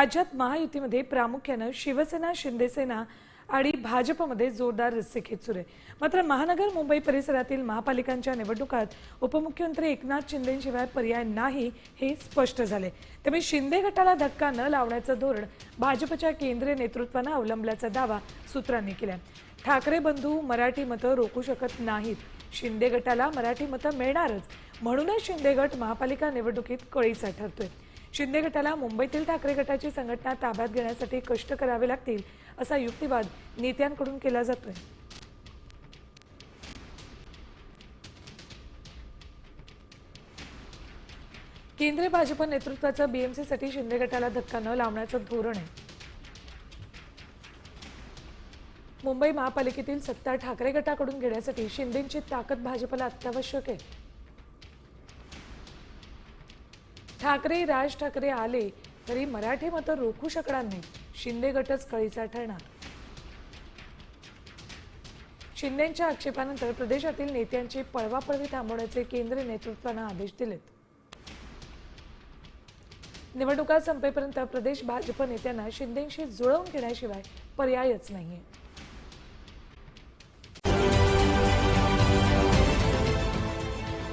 राज्यात महायुतीमध्ये प्रामुख्यानं शिवसेना शिंदेसेना आणि भाजपमध्ये जोरदार रस्सेखेच सुरू आहे. मात्र महानगर मुंबई परिसरातील महापालिकांच्या निवडणुकात उपमुख्यमंत्री एकनाथ शिंदेशिवाय पर्याय नाही हे स्पष्ट झाले. त्यामुळे शिंदे गटाला धक्का न लावण्याचं धोरण भाजपच्या केंद्रीय नेतृत्वानं अवलंबल्याचा दावा सूत्रांनी केला ठाकरे बंधू मराठी मतं रोखू शकत नाहीत. शिंदे गटाला मराठी मतं मिळणारच. म्हणूनच शिंदे गट महापालिका निवडणुकीत कळीचा ठरतोय. शिंदे गटाला मुंबईतील ठाकरे गटाची संघटना ताब्यात घेण्यासाठी कष्ट करावे लागतील असा युक्तिवाद नेत्यांकडून केला जातोय. केंद्रीय भाजप नेतृत्वाचं बीएमसीसाठी शिंदे गटाला धक्का न लावण्याचं धोरण आहे. मुंबई महापालिकेतील सत्ता ठाकरे गटाकडून घेण्यासाठी शिंदेची ताकद भाजपला अत्यावश्यक आहे. ठाकरे राज ठाकरे आले तरी मराठी मतं रोखू शकणार नाही. शिंदे गटच कळीचा ठरणार शिंदेच्या आक्षेपानंतर प्रदेशातील नेत्यांची पळवापळवी थांबवण्याचे केंद्रीय नेतृत्वानं आदेश दिलेत. निवडणुका संपेपर्यंत प्रदेश भाजप नेत्यांना शिंदेशी जुळवून घेण्याशिवाय पर्यायच नाहीये.